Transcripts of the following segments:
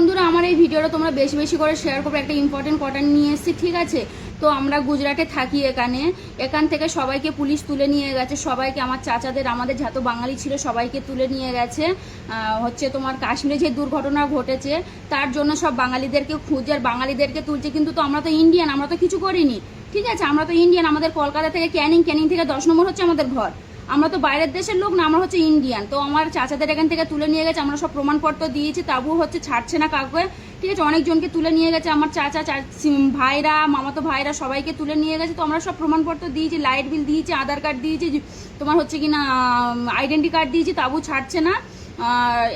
বন্ধুরা, আমার এই ভিডিওটা তোমরা বেশি বেশি করে শেয়ার করবে। একটা ইম্পর্টেন্ট কটন নিয়ে এসেছি, ঠিক আছে? তো আমরা গুজরাটে থাকি এখানে। এখান থেকে সবাইকে পুলিশ তুলে নিয়ে গেছে। সবাইকে, আমার চাচাদের, আমাদের যত বাঙালি ছিল, সবাইকে তুলে নিয়ে গেছে। হচ্ছে তোমার কাশ্মীরে যে দুর্ঘটনা ঘটেছে, তার জন্য সব বাঙালিদেরকে খুঁজে, আর বাঙালিদেরকে তুলছে। কিন্তু তো আমরা তো ইন্ডিয়ান আমরা তো কিছু করিনি। ঠিক আছে? আমরা তো ইন্ডিয়ান আমাদের কলকাতা থেকে ক্যানিং ক্যানিং থেকে দশ নম্বর হচ্ছে আমাদের ঘর। আমরা তো বাইরের দেশের লোক না, আমরা হচ্ছে ইন্ডিয়ান তো আমার চাচাদের এখান থেকে তুলে নিয়ে গেছে, আমরা সব প্রমাণপত্র দিয়েছি তাবু হচ্ছে ছাড়ছে না কাউকে। ঠিক আছে অনেকজনকে তুলে নিয়ে গেছে, আমার চাচা ভাইরা, মামাতো ভাইরা সবাইকে তুলে নিয়ে গেছে, তো আমরা সব প্রমাণপত্র দিয়েছি লাইট বিল দিয়েছি, আধার কার্ড দিয়েছি, তোমার হচ্ছে কি না আইডেন্টি কার্ড দিয়েছি তাবু ছাড়ছে না।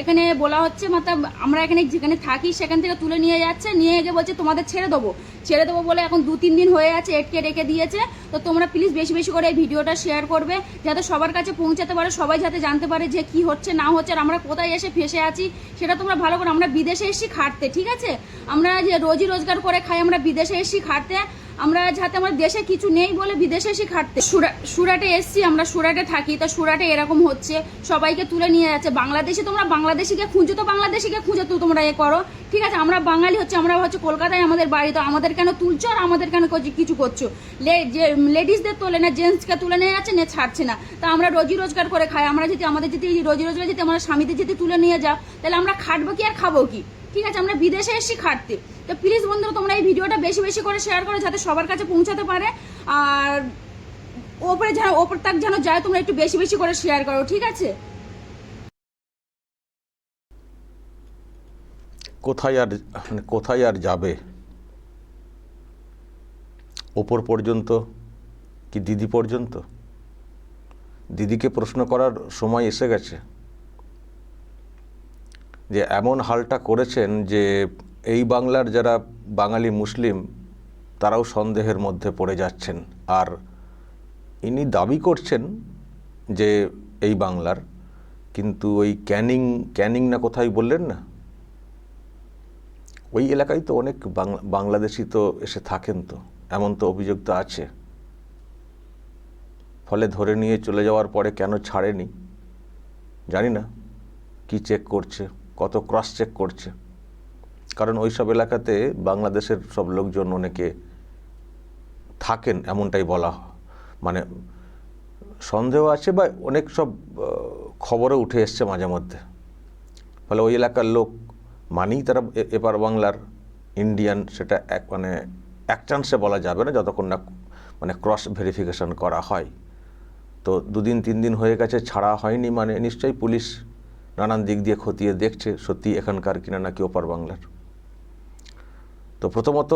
এখানে বলা হচ্ছে মাত্র আমরা এখানে যেখানে থাকি সেখান থেকে তুলে নিয়ে যাচ্ছে, নিয়ে গিয়ে বলছে, তোমাদের ছেড়ে দেবো। ছেড়ে দেবো বলে এখন দু তিন দিন হয়ে আছে, এটকে রেখে দিয়েছে। তো তোমরা প্লিজ বেশি বেশি করে এই ভিডিওটা শেয়ার করবে, যাতে সবার কাছে পৌঁছাতে পারে, সবাই যাতে জানতে পারে যে কি হচ্ছে, না হচ্ছে, আর আমরা কোথায় এসে ফেসে আছি, সেটা তোমরা ভালো করে, আমরা বিদেশে এসেছি খাটতে, ঠিক আছে? আমরা যে রোজি রোজগার করে খাই, আমরা বিদেশে এসেছি খাটতে আমরা যাতে আমার দেশে কিছু নেই বলে বিদেশে এসে খাটতে। সুরা- সুরাটে এসছি, আমরা সুরাটে থাকি, তা সুরাটে এরকম হচ্ছে, সবাইকে তুলে নিয়ে যাচ্ছে। বাংলাদেশে তোমরা বাংলাদেশিকে খুঁজো তো, বাংলাদেশিকে খুঁজো তো তোমরা এ করো। ঠিক আছে, আমরা বাঙালি হচ্ছে, আমরা হচ্ছে কলকাতায় আমাদের বাড়ি, তো আমাদের কেন তুলছো আর আমাদের কেন কিছু করছ? লেডিসদের তোলে না, জেন্টসকে তুলে নিয়ে যাচ্ছে, না, ছাড়ছে না। তা আমরা রোজি রোজগার করে খাই, আমরা যদি, আমাদের যদি রোজি রোজগার যদি আমরা স্বামীদের যদি তুলে নিয়ে যাও, তাহলে আমরা খাটবো কি আর খাব কি? ঠিক আছে, আমরা বিদেশে এসেছি খাটতে। তো প্লিজ বন্ধুরা, তোমরা এই ভিডিওটা বেশি বেশি করে শেয়ার করো যাতে সবার কাছে পৌঁছাতে পারে। আর ওপরে যেন, ওপর তাক যেন যায়, তোমরা একটু বেশি বেশি করে শেয়ার করো, ঠিক আছে? কোথায় আর মানে কোথায় আর যাবে? ওপর পর্যন্ত কি দিদি পর্যন্ত? দিদিকে প্রশ্ন করার সময় এসে গেছে। যে এমন হালটা করেছেন যে এই বাংলার যারা বাঙালি মুসলিম, তারাও সন্দেহের মধ্যে পড়ে যাচ্ছেন। আর ইনি দাবি করছেন যে এই বাংলার, কিন্তু ওই ক্যানিং ক্যানিং না কোথায় বললেন না? ওই এলাকায় তো অনেক বাংলা, বাংলাদেশি তো এসে থাকেন তো, এমন তো অভিযোগ তো আছে। ফলে ধরে নিয়ে চলে যাওয়ার পরে কেন ছাড়েনি? জানি না, কি চেক করছে? কত ক্রস চেক করছে। কারণ ওই সব এলাকাতে বাংলাদেশের সব লোকজন অনেকে থাকেন এমনটাই বলা মানে সন্দেহ আছে বা অনেক সব আহ, খবরে উঠে এসছে মাঝে মধ্যে। ফলে ওই এলাকার লোক মানেই তারা এপার বাংলার ইন্ডিয়ান সেটা এক মানে এক চান্সে বলা যাবে না যতক্ষণ না মানে ক্রস ভেরিফিকেশন করা হয়। তো দুদিন তিন দিন হয়ে গেছে ছাড়া হয়নি মানে নিশ্চয়ই পুলিশ নানান দিক দিয়ে খতিয়ে দেখছে, সত্যি এখানকার কিনা নাকি ওপার বাংলার। তো প্রথমত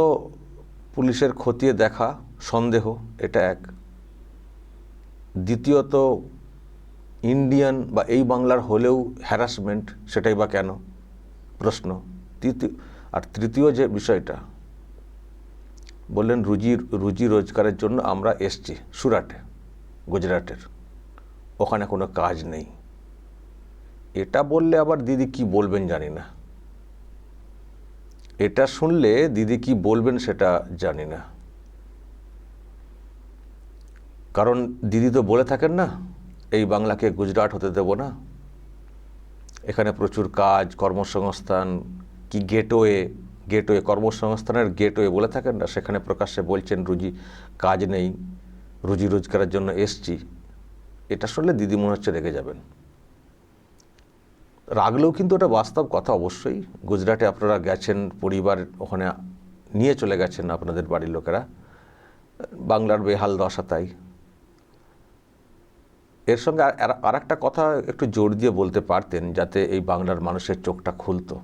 পুলিশের খতিয়ে দেখা সন্দেহ, এটা এক। দ্বিতীয়ত, ইন্ডিয়ান বা এই বাংলার হলেও হ্যারাসমেন্ট সেটাই বা কেন? প্রশ্ন। তৃতীয়, আর তৃতীয় যে বিষয়টা, বললেন রুজি রুজি রোজগারের জন্য আমরা এসছি সুরাটে, গুজরাটের। ওখানে কোনো কাজ নেই। এটা বললে আবার দিদি কি বলবেন জানি না। এটা শুনলে দিদি কি বলবেন সেটা জানি না। কারণ দিদি তো বলে থাকেন না, এই বাংলাকে গুজরাট হতে দেব না। এখানে প্রচুর কাজ, কর্মসংস্থান, কি গেটওয়ে গেটওয়ে, কর্মসংস্থানের গেটওয়ে বলে থাকেন না, সেখানে প্রকাশ্যে বলছেন রুজি কাজ নেই, রুজি রোজগারের জন্য এসছি। এটা শুনলে দিদি মনে হচ্ছে রেগে যাবেন। রাগলেও কিন্তু ওটা বাস্তব কথা অবশ্যই। গুজরাটে আপনারা গেছেন, পরিবার ওখানে নিয়ে চলে গেছেন আপনাদের বাড়ির লোকেরা। বাংলার বেহাল দশা তাই। এর সঙ্গে আর একটা কথা একটু জোর দিয়ে বলতে পারতেন যাতে এই বাংলার মানুষের চোখটা খুলতো।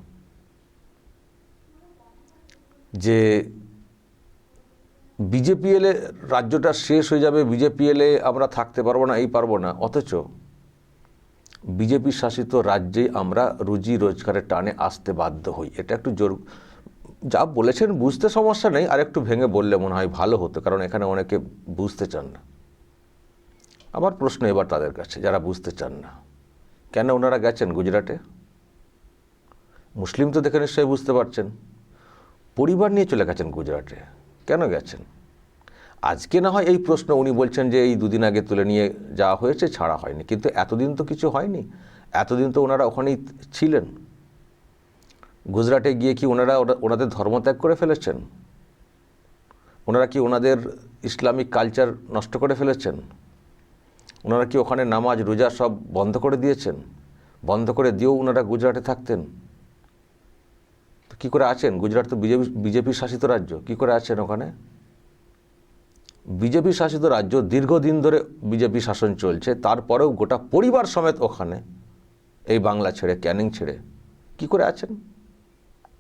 যে বিজেপি এলে রাজ্যটা শেষ হয়ে যাবে বিজেপি এলে আমরা থাকতে পারব না, এই পারব না, অথচ বিজেপি শাসিত রাজ্যে আমরা রুজি রোজগারের টানে আসতে বাধ্য হই। এটা একটু জোর যা বলেছেন বুঝতে সমস্যা নেই, আর একটু ভেঙে বললে মনে হয় ভালো হতো, কারণ এখানে অনেকে বুঝতে চান না। আমার প্রশ্ন এবার তাদের কাছে, যারা বুঝতে চান না। কেন ওনারা গেছেন গুজরাটে? মুসলিম তো দেখে নিশ্চয়ই বুঝতে পারছেন। পরিবার নিয়ে চলে গেছেন গুজরাটে। কেন গেছেন? আজকে না হয় এই প্রশ্ন উনি বলছেন যে এই দুদিন আগে তুলে নিয়ে যাওয়া হয়েছে, ছাড়া হয়নি। কিন্তু এতদিন তো কিছু হয়নি। এতদিন তো ওনারা ওখানেই ছিলেন। গুজরাটে গিয়ে কি ওনারা ওনা- ওনাদের ধর্মত্যাগ করে ফেলেছেন? ওনারা কি ওনাদের ইসলামিক কালচার নষ্ট করে ফেলেছেন? ওনারা কি ওখানে নামাজ, রোজা সব বন্ধ করে দিয়েছেন? বন্ধ করে দিয়েও ওনারা গুজরাটে থাকতেন? তো কী করে আছেন? গুজরাট তো বিজেপি বিজেপি শাসিত রাজ্য। কী করে আছেন ওখানে? বিজেপি শাসিত রাজ্য দীর্ঘদিন ধরে বিজেপি শাসন চলছে, তারপরেও গোটা পরিবার সমেত ওখানে এই বাংলা ছেড়ে, ক্যানিং ছেড়ে কি করে আছেন?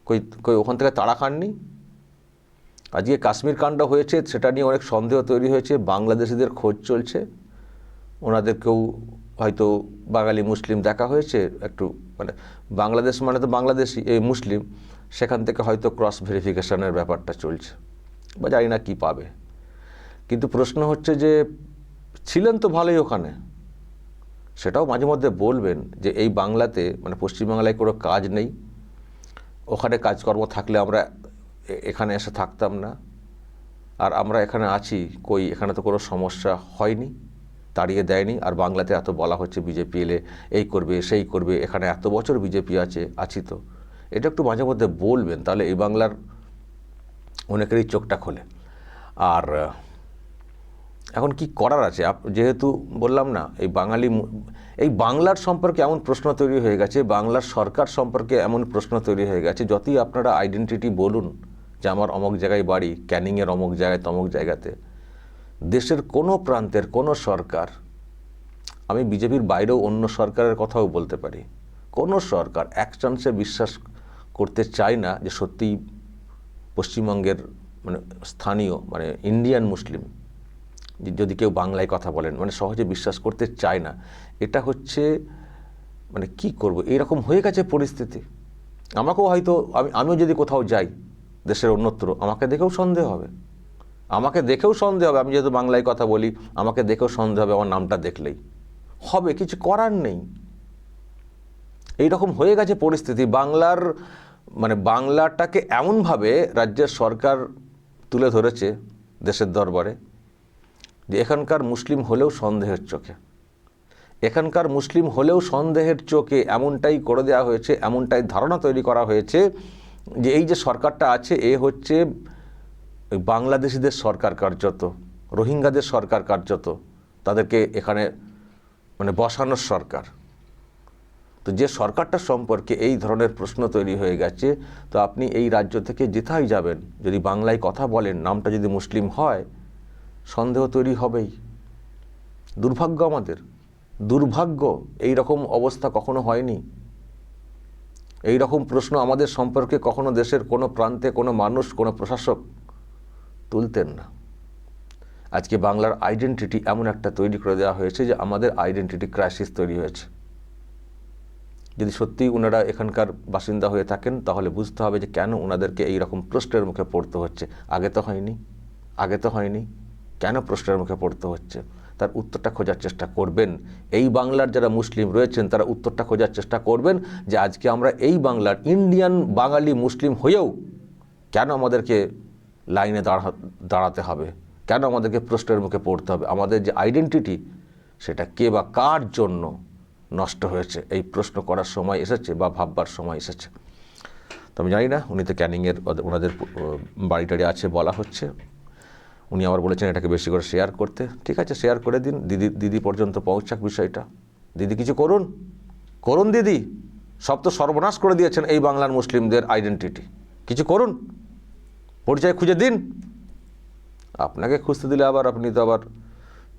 কই কই ওখান থেকে তাড়া খাননি? আজকে কাশ্মীর কাণ্ড হয়েছে, সেটা নিয়ে অনেক সন্দেহ তৈরি হয়েছে, বাংলাদেশিদের খোঁজ চলছে। ওনাদেরকেও হয়তো বাঙালি মুসলিম দেখা হয়েছে, একটু মানে বাংলাদেশ মানে তো বাংলাদেশি এই মুসলিম, সেখান থেকে হয়তো ক্রস ভেরিফিকেশনের ব্যাপারটা চলছে। বা জানি না কী পাবে। কিন্তু প্রশ্ন হচ্ছে যে, ছিলেন তো ভালোই ওখানে। সেটাও মাঝে মধ্যে বলবেন যে, এই বাংলাতে মানে পশ্চিমবাংলায় কোনো কাজ নেই। ওখানে কাজকর্ম থাকলে আমরা এখানে এসে থাকতাম না। আর আমরা এখানে আছি, কই, এখানে তো কোনো সমস্যা হয়নি, তাড়িয়ে দেয়নি। আর বাংলাতে এত বলা হচ্ছে, বিজেপি এলে এই করবে, সেই করবে, এখানে এত বছর বিজেপি আছে, আছি তো। এটা একটু মাঝে মধ্যে বলবেন, তাহলে এই বাংলার অনেকেরই চোখটা খোলে। আর এখন কি করার আছে? যেহেতু বললাম না, এই বাঙালি এই বাংলার সম্পর্কে এমন প্রশ্ন তৈরি হয়ে গেছে, বাংলার সরকার সম্পর্কে এমন প্রশ্ন তৈরি হয়ে গেছে, যতই আপনারা আইডেন্টিটি বলুন যে আমার অমুক জায়গায় বাড়ি ক্যানিংয়ের অমুক জায়গায়, তমুক জায়গাতে, দেশের কোনো প্রান্তের কোনো সরকার, আমি বিজেপির বাইরেও অন্য সরকারের কথাও বলতে পারি, কোনো সরকার এক চান্সে বিশ্বাস করতে চায় না যে সত্যিই পশ্চিমবঙ্গের মানে স্থানীয় মানে ইন্ডিয়ান মুসলিম যদি কেউ বাংলায় কথা বলেন মানে সহজে বিশ্বাস করতে চায় না, এটা হচ্ছে মানে কি করব? এরকম হয়ে গেছে পরিস্থিতি। আমাকেও হয়তো, আমি, আমিও যদি কোথাও যাই, দেশের অন্যত্র, আমাকে দেখেও সন্দেহ হবে। আমাকে দেখেও সন্দেহ হবে, আমি যেহেতু বাংলায় কথা বলি, আমাকে দেখেও সন্দেহ হবে, আমার নামটা দেখলেই। হবে, কিছু করার নেই। এইরকম হয়ে গেছে পরিস্থিতি। বাংলার মানে বাংলাটাকে এমনভাবে রাজ্যের সরকার তুলে ধরেছে দেশের দরবারে যে এখানকার মুসলিম হলেও সন্দেহের চোখে। এখানকার মুসলিম হলেও সন্দেহের চোখে এমনটাই করে দেওয়া হয়েছে, এমনটাই ধারণা তৈরি করা হয়েছে যে এই যে সরকারটা আছে, এ হচ্ছে বাংলাদেশিদের সরকার কার্যত, রোহিঙ্গাদের সরকার কার্যত, তাদেরকে এখানে মানে বসানোর সরকার। তো যে সরকারটা সম্পর্কে এই ধরনের প্রশ্ন তৈরি হয়ে গেছে, তো আপনি এই রাজ্য থেকে যেথায় যাবেন, যদি বাংলায় কথা বলেন, নামটা যদি মুসলিম হয় সন্দেহ তৈরি হবেই। দুর্ভাগ্য আমাদের। দুর্ভাগ্য এই রকম অবস্থা কখনো হয়নি। এই রকম প্রশ্ন আমাদের সম্পর্কে কখনো দেশের কোনো প্রান্তে, কোনো মানুষ, কোনো প্রশাসক তুলতেন না। আজকে বাংলার আইডেন্টিটি এমন একটা তৈরি করে দেওয়া হয়েছে যে আমাদের আইডেন্টিটি ক্রাইসিস তৈরি হয়েছে। যদি সত্যিই ওনারা এখানকার বাসিন্দা হয়ে থাকেন, তাহলে বুঝতে হবে যে কেন ওনাদেরকে এই রকম প্রশ্নের মুখে পড়তে হচ্ছে। আগে তো হয়নি। আগে তো হয়নি। কেন প্রশ্নের মুখে পড়তে হচ্ছে? তার উত্তরটা খোঁজার চেষ্টা করবেন। এই বাংলার যারা মুসলিম রয়েছেন তারা উত্তরটা খোঁজার চেষ্টা করবেন যে আজকে আমরা এই বাংলার ইন্ডিয়ান বাঙালি মুসলিম হয়েও কেন আমাদেরকে লাইনে দাঁড়া দাঁড়াতে হবে? কেন আমাদেরকে প্রশ্নের মুখে পড়তে হবে? আমাদের যে আইডেন্টিটি সেটা কে বা কার জন্য নষ্ট হয়েছে? এই প্রশ্ন করার সময় এসেছে বা ভাববার সময় এসেছে। তো আমি জানি না উনি তো ক্যানিংয়ের ওনাদের আহ, বাড়ি টাড়ি আছে বলা হচ্ছে। উনি আবার বলেছেন এটাকে বেশি করে শেয়ার করতে। ঠিক আছে শেয়ার করে দিন, দিদি দিদি পর্যন্ত পৌঁছাক বিষয়টা। দিদি কিছু করুন। করুন দিদি। সব তো সর্বনাশ করে দিয়েছেন এই বাংলার মুসলিমদের আইডেন্টিটি কিছু করুন। পরিচয় খুঁজে দিন। আপনাকে খুঁজতে দিলে আবার আপনি তো আবার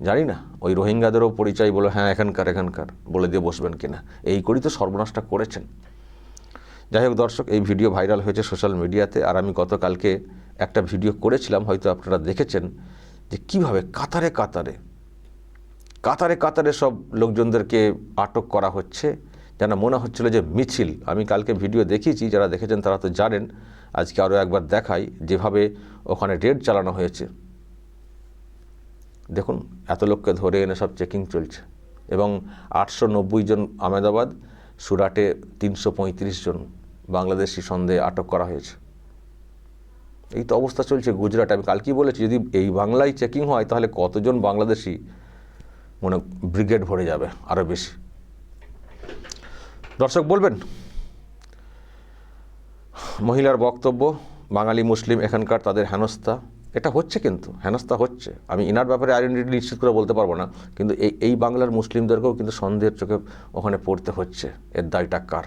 জানি না, ওই রোহিঙ্গাদেরও পরিচয় বলে হ্যাঁ এখানকার এখানকার। বলে দিয়ে বসবেন কিনা। এই করেই তো সর্বনাশটা করেছেন। যাই হোক দর্শক, এই ভিডিও ভাইরাল হয়েছে সোশ্যাল মিডিয়াতে, আর আমি গতকালকে একটা ভিডিও করেছিলাম, হয়তো আপনারা দেখেছেন, যে কীভাবে কাতারে কাতারে কাতারে কাতারে সব লোকজনদেরকে আটক করা হচ্ছে। যেন মনে হচ্ছিল যে মিছিল। আমি কালকে ভিডিও দেখিয়েছি, যারা দেখেছেন তারা তো জানেন, আজকে আরও একবার দেখাই যেভাবে ওখানে রেড চালানো হয়েছে। দেখুন, এত লোককে ধরে এনে সব চেকিং চলছে। এবং আটশো নব্বই জন আহমেদাবাদ, সুরাটে তিনশো পঁয়ত্রিশ জন। বাংলাদেশি সন্দেহে আটক করা হয়েছে। এই তো অবস্থা চলছে গুজরাটে। আমি কালকেই বলেছি, যদি এই বাংলায় চেকিং হয়, তাহলে কতজন বাংলাদেশি মনে ব্রিগেড ভরে যাবে আরও বেশি। দর্শক, বলবেন? মহিলার বক্তব্য, বাঙালি, মুসলিম, এখানকার তাদের হেনস্থা। এটা হচ্ছে কিন্তু, হেনস্থা হচ্ছে। আমি ইনার ব্যাপারে আইডেন্টিটি নিশ্চিত করে বলতে পারব না, কিন্তু এই এই বাংলার মুসলিমদেরকেও কিন্তু সন্দেহের চোখে ওখানে পড়তে হচ্ছে। এর দায়টা কার?